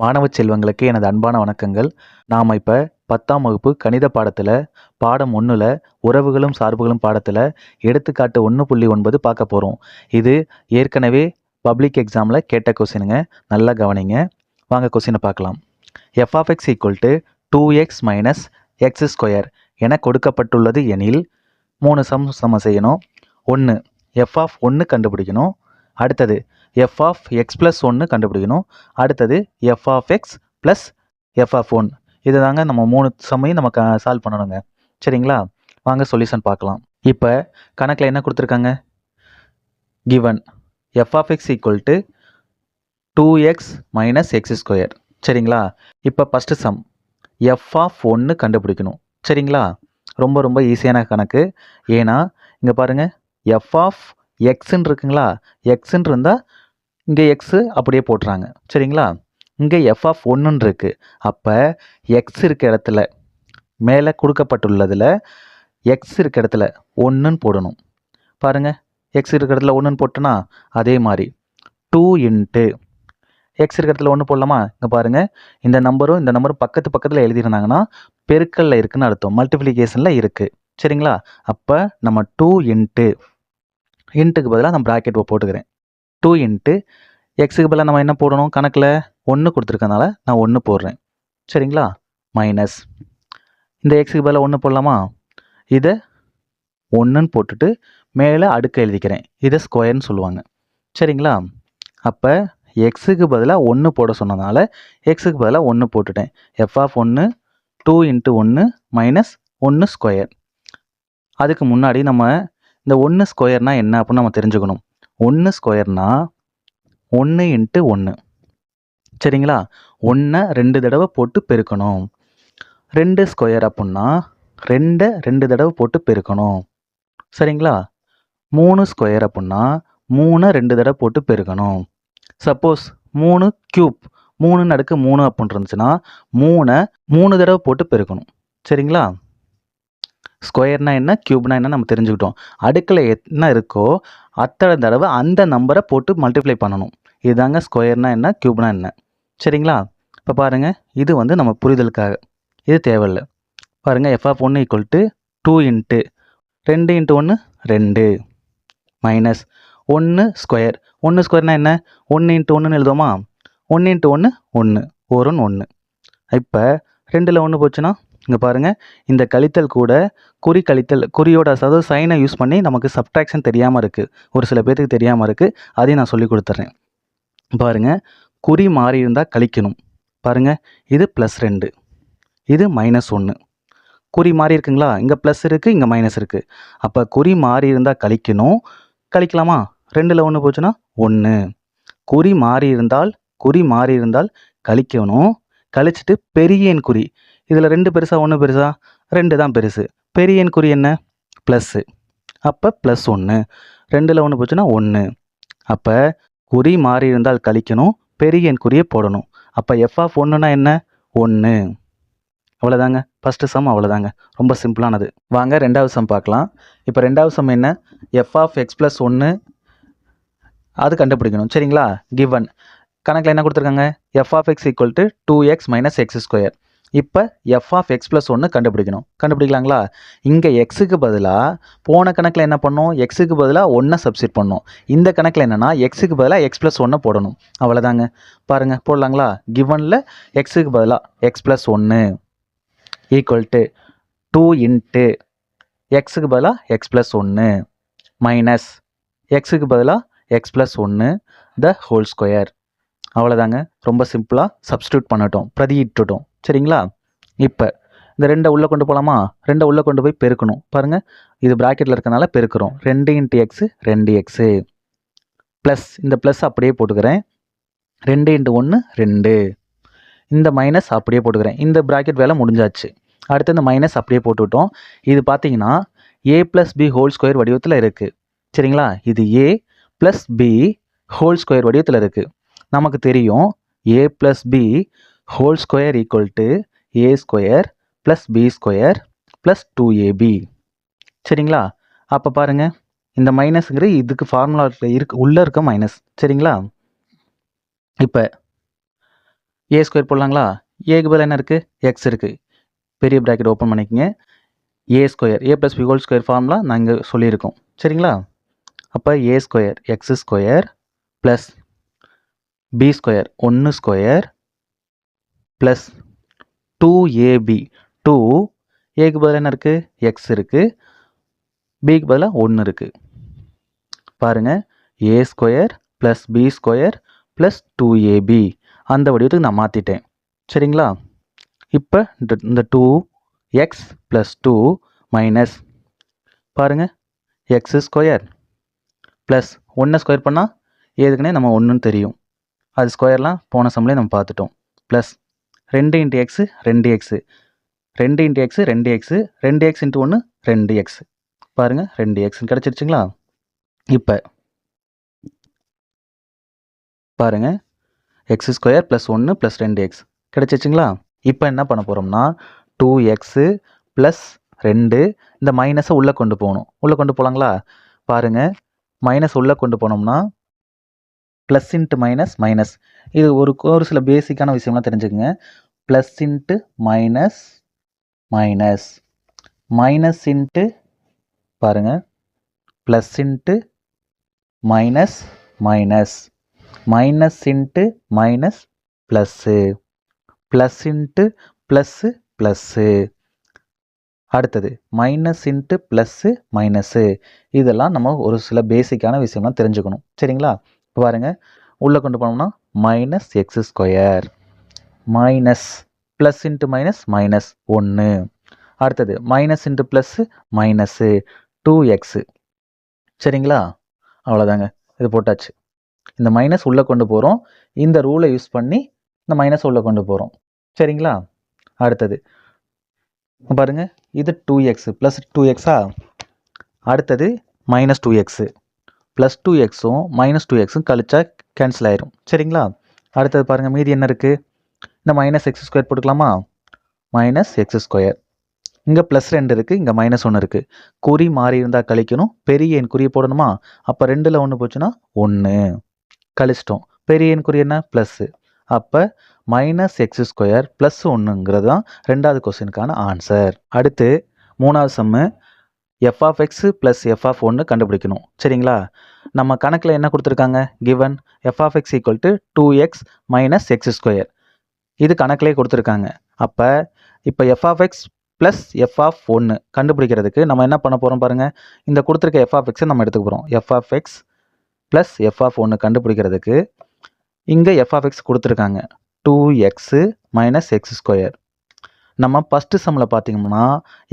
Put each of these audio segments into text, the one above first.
மாணவ செல்வங்களுக்கு எனது அன்பான வணக்கங்கள். நாம் இப்போ பத்தாம் வகுப்பு கணித பாடத்தில் பாடம் ஒன்றில் உறவுகளும் சார்புகளும் பாடத்தில் எடுத்துக்காட்டு ஒன்று புள்ளி ஒன்பது பார்க்க போகிறோம் இது ஏற்கனவே பப்ளிக் எக்ஸாமில் கேட்ட கொஸ்டினுங்க நல்லா கவனிங்க. வாங்க கொஸ்டினை பார்க்கலாம். F of x equal to two x minus x square என கொடுக்கப்பட்டுள்ளது எனில் மூணு சம் சம செய்யணும். ஒன்று எஃப் ஆஃப் ஒன்று கண்டுபிடிக்கணும். அடுத்தது எஃப் ஆஃப் எக்ஸ் ப்ளஸ் ஒன்று கண்டுபிடிக்கணும். அடுத்தது f of x plus f of one இது தாங்க நம்ம மூணு சமையும் நம்ம க சால்வ் பண்ணணுங்க. சரிங்களா? வாங்க சொல்யூஷன் பார்க்கலாம். இப்போ கணக்கில் என்ன கொடுத்துருக்காங்க? Given f of x equal to two x minus x square சரிங்களா? இப்போ ஃபஸ்ட்டு சம் எஃப் ஆஃப் ஒன்று கண்டுபிடிக்கணும். சரிங்களா? ரொம்ப ரொம்ப ஈஸியான கணக்கு. ஏன்னா இங்கே பாருங்கள் எஃப் ஆஃப் எக்ஸுன்னு இருக்குங்களா? எக்ஸுன்னு இருந்தால் இங்கே எக்ஸு அப்படியே போட்டுறாங்க. சரிங்களா? இங்கே எஃப் ஆஃப் ஒன்றுன்னு இருக்குது அப்போ எக்ஸ் இருக்க இடத்துல மேலே கொடுக்கப்பட்டுள்ளதில் எக்ஸ் இருக்க இடத்துல ஒன்றுன்னு போடணும். பாருங்கள் எக்ஸ் இருக்க இடத்துல ஒன்றுன்னு போட்டோன்னா அதே மாதிரி டூ இன்ட்டு எக்ஸ் இருக்க இடத்துல ஒன்று போடலாமா? இங்கே பாருங்கள் இந்த நம்பரும் இந்த நம்பரும் பக்கத்து பக்கத்தில் எழுதியிருந்தாங்கன்னா பெருக்கல்ல இருக்குன்னு அர்த்தம். மல்டிப்ளிகேஷனில் இருக்குது சரிங்களா? அப்போ நம்ம டூ இன்ட்டு இன்ட்டுக்கு பதிலாக நான் ப்ராக்கெட் போட்டுக்கிறேன். டூ இன்ட்டு எக்ஸுக்கு பதிலாக நம்ம என்ன போடணும்? கணக்கில் ஒன்று கொடுத்துருக்கனால நான் ஒன்று போடுறேன். சரிங்களா? மைனஸ் இந்த எக்ஸுக்கு பதிலாக ஒன்று போடலாமா? இதை ஒன்றுன்னு போட்டுட்டு மேலே அடுக்க எழுதிக்கிறேன். இதை ஸ்கொயர்னு சொல்லுவாங்க. சரிங்களா? அப்போ எக்ஸுக்கு பதிலாக ஒன்று போட சொன்னதுனால எக்ஸுக்கு பதிலாக ஒன்று போட்டுட்டேன். எஃப் ஆஃப் ஒன்று டூ இன்ட்டு ஒன்று மைனஸ் ஒன்று ஸ்கொயர் அதுக்கு முன்னாடி நம்ம இந்த ஒன்று ஸ்கொயர்னால் என்ன அப்படின்னு நம்ம தெரிஞ்சுக்கணும். ஒன்று ஸ்கொயர்னா ஒன்று இன்ட்டு ஒன்று சரிங்களா? ஒன்றை ரெண்டு தடவை போட்டு பெருக்கணும். ரெண்டு ஸ்கொயர் அப்புடின்னா ரெண்டை ரெண்டு தடவை போட்டு பெருக்கணும். சரிங்களா? மூணு ஸ்கொயர் அப்புடின்னா மூணை ரெண்டு தடவை போட்டு பெருக்கணும். சப்போஸ் மூணு க்யூப் மூணு நடுக்கு மூணு அப்படின்னு இருந்துச்சுன்னா மூணை மூணு தடவை போட்டு பெருக்கணும். சரிங்களா? ஸ்கொயர்னா என்ன? க்யூப்னா என்ன நம்ம தெரிஞ்சுக்கிட்டோம். அடுக்கில் என்ன இருக்கோ அத்தனை தடவை அந்த நம்பரை போட்டு மல்டிப்ளை பண்ணணும். இதுதாங்க ஸ்கொயர்னா என்ன? க்யூப்னா என்ன? சரிங்களா? இப்போ பாருங்கள் இது வந்து நம்ம புரிதலுக்காக. இது தேவையில்லை. பாருங்கள் எஃப்ஆஃப் ஒன்று ஈக்குவல் டு டூ இன்ட்டு ரெண்டு இன்ட்டு ஒன்று ரெண்டு. மைனஸ் ஒன்று ஸ்கொயர் ஒன்று ஸ்கொயர்னா என்ன? ஒன்று இன்ட்டு ஒன்றுன்னு எழுதுவோமா ஒன்று இன்ட்டு ஒன்று ஒன்று ஒரு ஒன்று இப்போ ரெண்டில் ஒன்று போச்சுன்னா? இங்கே பாருங்கள் இந்த கழித்தல் கூட குறி கழித்தல் குறியோட அதாவது சைனை யூஸ் பண்ணி நமக்கு சப்ட்ராக்ஷன் தெரியாமல் இருக்குது ஒரு சில பேர்த்துக்கு தெரியாமல் இருக்குது அதையும் நான் சொல்லி கொடுத்துட்றேன் பாருங்கள் குறி மாறி இருந்தால் கழிக்கணும். பாருங்கள் இது ப்ளஸ் ரெண்டு. இது மைனஸ் ஒன்று குறி மாறி இருக்குங்களா? இங்கே ப்ளஸ் இருக்குது இங்கே மைனஸ் இருக்குது அப்போ குறி மாறி இருந்தால் கழிக்கணும். கழிக்கலாமா? ரெண்டில் ஒன்று போச்சுன்னா ஒன்று குறி மாறி இருந்தால் குறி மாறி இருந்தால் கழிக்கணும். கழிச்சிட்டு பெரிய எண் குறி. இதில் ரெண்டு பெருசா ஒன்று பெருசா ரெண்டு தான் பெருசு. பெரிய எண் குறி என்ன? ப்ளஸ்ஸு அப்போ ப்ளஸ் ஒன்று ரெண்டில் ஒன்று போச்சுன்னா ஒன்று அப்போ குறி மாறி இருந்தால் கழிக்கணும் பெரிய எண் குறியை போடணும். அப்போ எஃப் ஆஃப் ஒன்றுனா என்ன? ஒன்று அவ்வளோதாங்க ஃபஸ்ட்டு சம் அவ்வளோதாங்க ரொம்ப சிம்பிளானது. வாங்க ரெண்டாவது சம் பார்க்கலாம். இப்போ ரெண்டாவது சம் என்ன? எஃப் ஆஃப் எக்ஸ் ப்ளஸ் ஒன்று அது கண்டுபிடிக்கணும். சரிங்களா? கிவன் கணக்கில் என்ன கொடுத்துருக்காங்க? F of x equal to two x minus x square இப்போ எஃப் ஆஃப் எக்ஸ் ப்ளஸ் ஒன்று கண்டுபிடிக்கணும். கண்டுபிடிக்கலாங்களா? இங்கே எக்ஸுக்கு பதிலாக போன கணக்கில் என்ன பண்ணோம்? எக்ஸுக்கு பதிலாக ஒன்றை சப்ஸ்டிட் பண்ணோம். இந்த கணக்கில் என்னென்னா எக்ஸுக்கு பதிலாக எக்ஸ் ப்ளஸ் ஒன்றை போடணும். அவ்வளோதாங்க பாருங்கள் போடலாங்களா? கிவனில் எக்ஸுக்கு பதிலாக எக்ஸ் ப்ளஸ் ஒன்று ஈக்குவல் டு டூ இன்ட்டு எக்ஸுக்கு பதிலாக எக்ஸ் ப்ளஸ் ஒன்று மைனஸ் எக்ஸுக்கு பதிலாக எக்ஸ் ப்ளஸ் ஒன்று த ஹோல் ஸ்கொயர் அவ்வளோதாங்க ரொம்ப சிம்பிளாக சப்ஸ்டியூட் பண்ணட்டும். பிரதியிட்டுட்டோம் சரிங்களா? இப்போ இந்த ரெண்டை உள்ளே கொண்டு போகலாமா ரெண்டை உள்ளே கொண்டு போய் பெருக்கணும். பாருங்கள் இது ப்ராக்கெட்டில் இருக்கனால பெருக்கிறோம். ரெண்டு இன்ட்டு எக்ஸு ரெண்டு எக்ஸு ப்ளஸ் இந்த ப்ளஸ் அப்படியே போட்டுக்கிறேன். ரெண்டு இன்ட்டு ஒன்று ரெண்டு. இந்த மைனஸ் அப்படியே போட்டுக்கிறேன். இந்த ப்ராக்கெட் வேலை முடிஞ்சாச்சு. அடுத்து இந்த மைனஸ் அப்படியே போட்டுவிட்டோம் இது பார்த்தீங்கன்னா a plus b whole square வடிவத்தில் இருக்குது சரிங்களா? இது a plus b whole square வடிவத்தில் இருக்குது நமக்கு தெரியும் a plus b whole square equal to a square plus b square plus two a b சரிங்களா? அப்போ பாருங்கள் இந்த மைனஸுங்கிற இதுக்கு ஃபார்முலா இருக்கு உள்ளே இருக்க மைனஸ் சரிங்களா? இப்போ ஏ ஸ்கொயர் போடலாங்களா? ஏக்கு பதில் என்ன இருக்குது எக்ஸ் இருக்குது பெரிய ப்ராக்கெட் ஓப்பன் பண்ணிக்கோங்க. A square a plus b whole square formula நாங்கள் சொல்லியிருக்கோம். சரிங்களா? அப்போ a square x square plus b square ஒன்று square plus two a b two ஏக்கு பதில் என்ன இருக்குது எக்ஸ் இருக்குது பிக்கு பதிலாக ஒன்று இருக்குது பாருங்கள் a square plus b square plus two a b அந்த வடிவத்துக்கு நான் மாற்றிட்டேன் சரிங்களா? இப்போ இந்த- இந்த two x plus two minus பாருங்கள் எக்ஸ் ஸ்கொயர் ப்ளஸ் ஒன்றை ஸ்கொயர் பண்ணால் ஏதுக்குனே நம்ம ஒன்றுன்னு தெரியும். அது ஸ்கொயர்லாம் போன சம்லேயே நம்ம பார்த்துட்டோம். ப்ளஸ் ரெண்டு இன்ட்டு எக்ஸு ரெண்டு எக்ஸு ரெண்டு இன்ட்டு எக்ஸு ரெண்டு எக்ஸு ரெண்டு எக்ஸ் இன்ட்டு ஒன்று ரெண்டு எக்ஸ் பாருங்கள் ரெண்டு எக்ஸ்னு கிடச்சிருச்சுங்களா இப்போ பாருங்கள் எக்ஸ் ஸ்கொயர் ப்ளஸ் ஒன்று ப்ளஸ் ரெண்டு எக்ஸ் கிடச்சிச்சிங்களா இப்போ என்ன பண்ண போகிறோம்னா டூ எக்ஸு ப்ளஸ் ரெண்டு இந்த மைனஸை உள்ளே கொண்டு போகணும். உள்ளே கொண்டு போகலாங்களா பாருங்கள் மைனஸ் உள்ளே கொண்டு போனோம்னா ப்ளஸ் இன்ட்டு மைனஸ் மைனஸ் இது ஒரு ஒரு சில பேசிக்கான விஷயம்லாம் தெரிஞ்சுக்கோங்க. Plus into minus minus minus into பாருங்கள் plus into minus minus minus into minus plus plus into plus plus அடுத்தது மைனஸ் இன்ட்டு ப்ளஸ்ஸு மைனஸ்ஸு இதெல்லாம் நம்ம ஒரு சில பேசிக்கான விஷயம்லாம் தெரிஞ்சுக்கணும். சரிங்களா? இப்போ பாருங்கள் உள்ளே கொண்டு போனோம்னா minus x square minus plus into minus minus ஒன்று அடுத்தது minus into plus minus two x சரிங்களா? அவ்வளோதாங்க இது போட்டாச்சு. இந்த மைனஸ் உள்ளே கொண்டு போகிறோம் இந்த ரூலை யூஸ் பண்ணி இந்த மைனஸ் உள்ளே கொண்டு போகிறோம் சரிங்களா? அடுத்தது. பாருங்கள் இது டூ எக்ஸு ப்ளஸ் டூ எக்ஸா அடுத்தது minus two x plus two எக்ஸும் மைனஸ் டூ எக்ஸும் கழிச்சா கேன்சல் ஆயிரும். சரிங்களா? அடுத்தது பாருங்கள் மீதி என்ன இருக்குது இந்த மைனஸ் எக்ஸ் ஸ்கொயர் போட்டுக்கலாமா? மைனஸ் எக்ஸ் ஸ்கொயர் இங்கே ப்ளஸ் ரெண்டு இருக்குது இங்கே மைனஸ் ஒன்று இருக்குது குறி மாறி இருந்தால் கழிக்கணும். பெரிய எண் குறியை போடணுமா? அப்போ ரெண்டில் ஒன்று போச்சுன்னா ஒன்று கழிச்சிட்டோம். பெரிய எண் குறி என்ன? ப்ளஸ்ஸு அப்போ மைனஸ் எக்ஸ் ஸ்கொயர் ப்ளஸ் ஒன்றுங்கிறது தான் ரெண்டாவது கொஸ்டினுக்கான ஆன்சர் அடுத்து மூணாவது sum f of x plus f of ஒன்று கண்டுபிடிக்கணும். சரிங்களா? நம்ம கணக்கில் என்ன கொடுத்துருக்காங்க? Given f of x equal to two x minus x square இது கணக்கிலே கொடுத்துருக்காங்க. அப்போ இப்போ f of x plus f of ஒன்று கண்டுபிடிக்கிறதுக்கு நம்ம என்ன பண்ண போகிறோம் பாருங்கள் இந்த கொடுத்துருக்க எஃப் ஆஃப் எக்ஸை நம்ம எடுத்துக்க போகிறோம் f of x plus f of ஒன்று கண்டுபிடிக்கிறதுக்கு இங்கே எஃப் ஆஃப் எக்ஸ் கொடுத்துருக்காங்க. Two x minus x square நம்ம ஃபஸ்ட்டு சம்மில் பார்த்தீங்கன்னா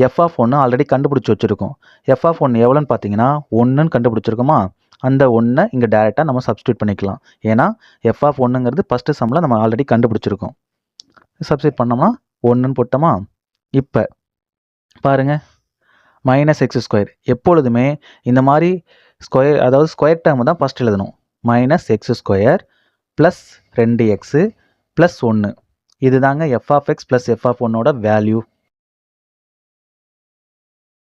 எஃப் ஆஃப் ஒன்று ஆல்ரெடி கண்டுபிடிச்சி வச்சுருக்கோம். எஃப் ஆஃப் ஒன்று எவ்வளோன்னு பார்த்தீங்கன்னா ஒன்றுன்னு கண்டுபிடிச்சிருக்கோமா? அந்த ஒன்றை இங்கே டேரெக்டாக நம்ம சப்ஸ்டியூட் பண்ணிக்கலாம். ஏன்னா எஃப் ஆஃப் ஒன்றுங்கிறது ஃபஸ்ட்டு சம்மில் நம்ம ஆல்ரெடி கண்டுபிடிச்சிருக்கோம். சப்ஸ்டியூட் பண்ணோம்னா ஒன்றுன்னு போட்டோமா? இப்போ பாருங்கள் மைனஸ் எக்ஸ் ஸ்கொயர் எப்பொழுதுமே இந்த மாதிரி ஸ்கொயர் அதாவது ஸ்கொயர் டேர்ம் தான் ஃபஸ்ட் எழுதணும். மைனஸ் எக்ஸ் ஸ்கொயர் ப்ளஸ் ரெண்டு எக்ஸு ப்ளஸ் ஒன்று இதுதாங்க f of x plus f of ஒன்னோட வேல்யூ